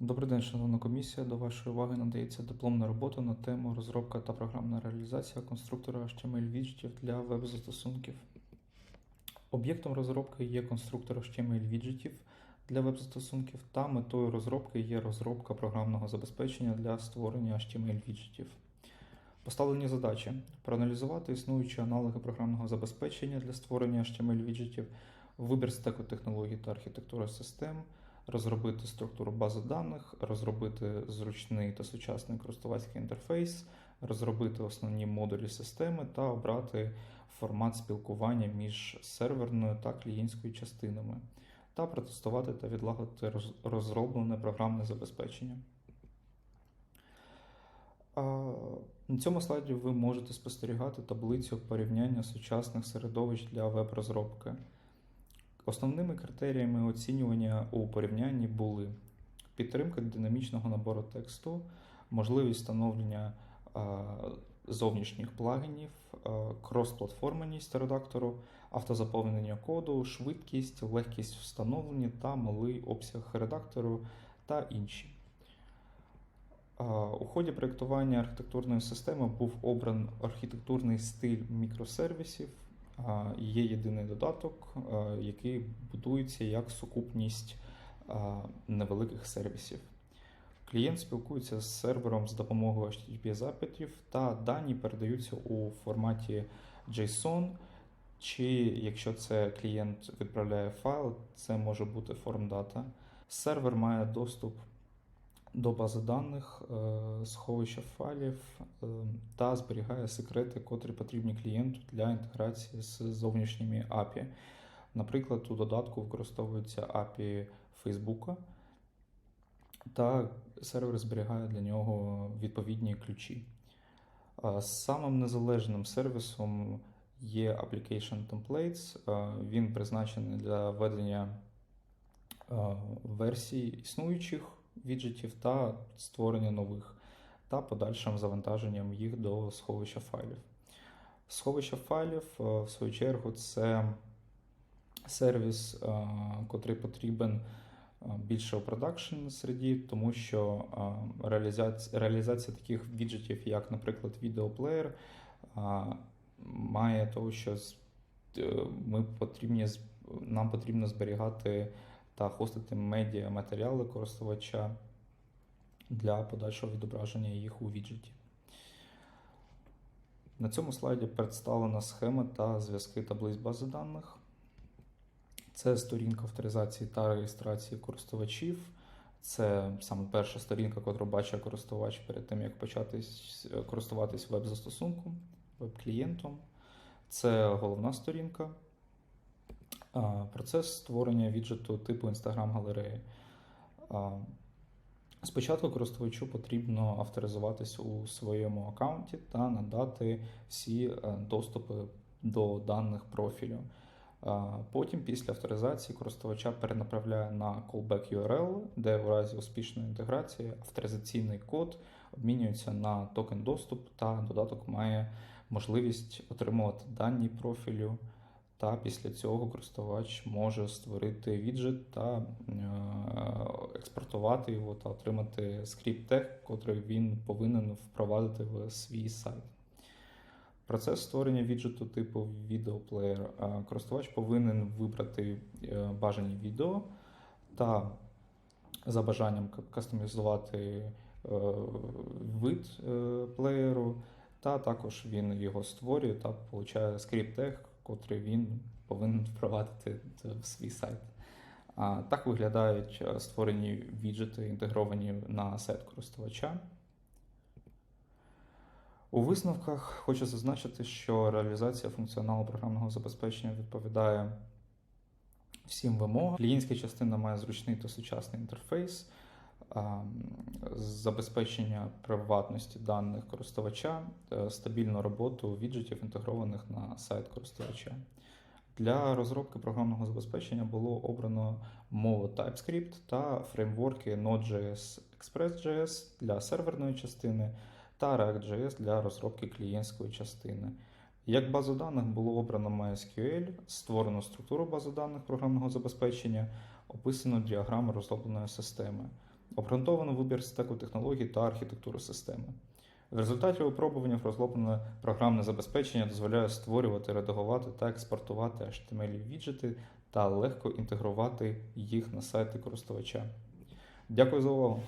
Добрий день, шановна комісія. До вашої уваги надається дипломна робота на тему розробка та програмна реалізація конструктора HTML віджитів для веб-застосунків. Об'єктом розробки є конструктор HTML віджитів для веб-застосунків та метою розробки є розробка програмного забезпечення для створення HTML віджитів. Поставлені задачі: проаналізувати існуючі аналоги програмного забезпечення для створення HTML віджитів, вибір стеку технологій та архітектури систем, розробити структуру бази даних, розробити зручний та сучасний користувацький інтерфейс, розробити основні модулі системи та обрати формат спілкування між серверною та клієнтською частинами, та протестувати та відлагодити розроблене програмне забезпечення. На цьому слайді ви можете спостерігати таблицю порівняння сучасних середовищ для веб-розробки. Основними критеріями оцінювання у порівнянні були підтримка динамічного набору тексту, можливість встановлення зовнішніх плагінів, а, крос-платформеність редактору, автозаповнення коду, швидкість, легкість встановлення та малий обсяг редактору та інші. У ході проєктування архітектурної системи був обран архітектурний стиль мікросервісів. Є єдиний додаток, який будується як сукупність невеликих сервісів. Клієнт спілкується з сервером з допомогою http запитів, та дані передаються у форматі JSON, чи якщо це клієнт відправляє файл, це може бути формдата. Сервер має доступ до бази даних, е, сховища файлів е, та зберігає секрети, котрі потрібні клієнту для інтеграції з зовнішніми API. Наприклад, у додатку використовується API Facebook, та сервер зберігає для нього відповідні ключі. Самим незалежним сервісом є Application Templates. Е, Він призначений для ведення е, версій існуючих віджитів та створення нових, та подальшим завантаженням їх до сховища файлів. Сховище файлів, е, в свою чергу, це сервіс, е, котрий потрібен е, більше у продакшн среді, тому що реалізація, реалізація таких віджитів, як, наприклад, відеоплеєр, має того, що ми потрібні, нам потрібно зберігати та хостити медіа матеріали користувача для подальшого відображення їх у віджиті. На цьому слайді представлена схема та зв'язки таблиць бази даних. Це сторінка авторизації та реєстрації користувачів. Це саме перша сторінка, яку бачить користувач перед тим, як почати користуватись веб-застосунком, веб-клієнтом. Це головна сторінка. Процес створення віджиту типу Instagram галереї. Спочатку користувачу потрібно авторизуватись у своєму аккаунті та надати всі е, доступи до даних профілю. Потім, після авторизації, користувача перенаправляє на callback URL, де у разі успішної інтеграції авторизаційний код обмінюється на токен доступ, та додаток має можливість отримувати дані профілю. Та після цього користувач може створити віджит та е, експортувати його та отримати скрипт тег, котрий він повинен впровадити в свій сайт. Процес створення віджиту типу відеоплеєр. Е, Користувач повинен вибрати е, бажані відео та за бажанням кастомізувати вид плеєру, та також він його створює та получає скрипт тег, котрий він повинен впровадити в свій сайт. Так виглядають е, створені віджити, інтегровані на сайт користувача. У висновках хочу зазначити, що реалізація функціоналу програмного забезпечення відповідає всім вимогам. Клієнтська частина має зручний та сучасний інтерфейс, забезпечення приватності даних користувача, е, стабільну роботу віджитів, інтегрованих на сайт користувача. Для розробки програмного забезпечення було обрано мову TypeScript та фреймворки Node.js Express.js для серверної частини та React.js для розробки клієнтської частини. Як базу даних було обрано MySQL, створено структуру бази даних програмного забезпечення, описано діаграму розробленої системи. Обґрунтовано вибір стеку технологій та архітектури системи. В результаті випробування розроблене програмне забезпечення дозволяє створювати, редагувати та експортувати HTML віджити та легко інтегрувати їх на сайти користувача. Дякую за увагу!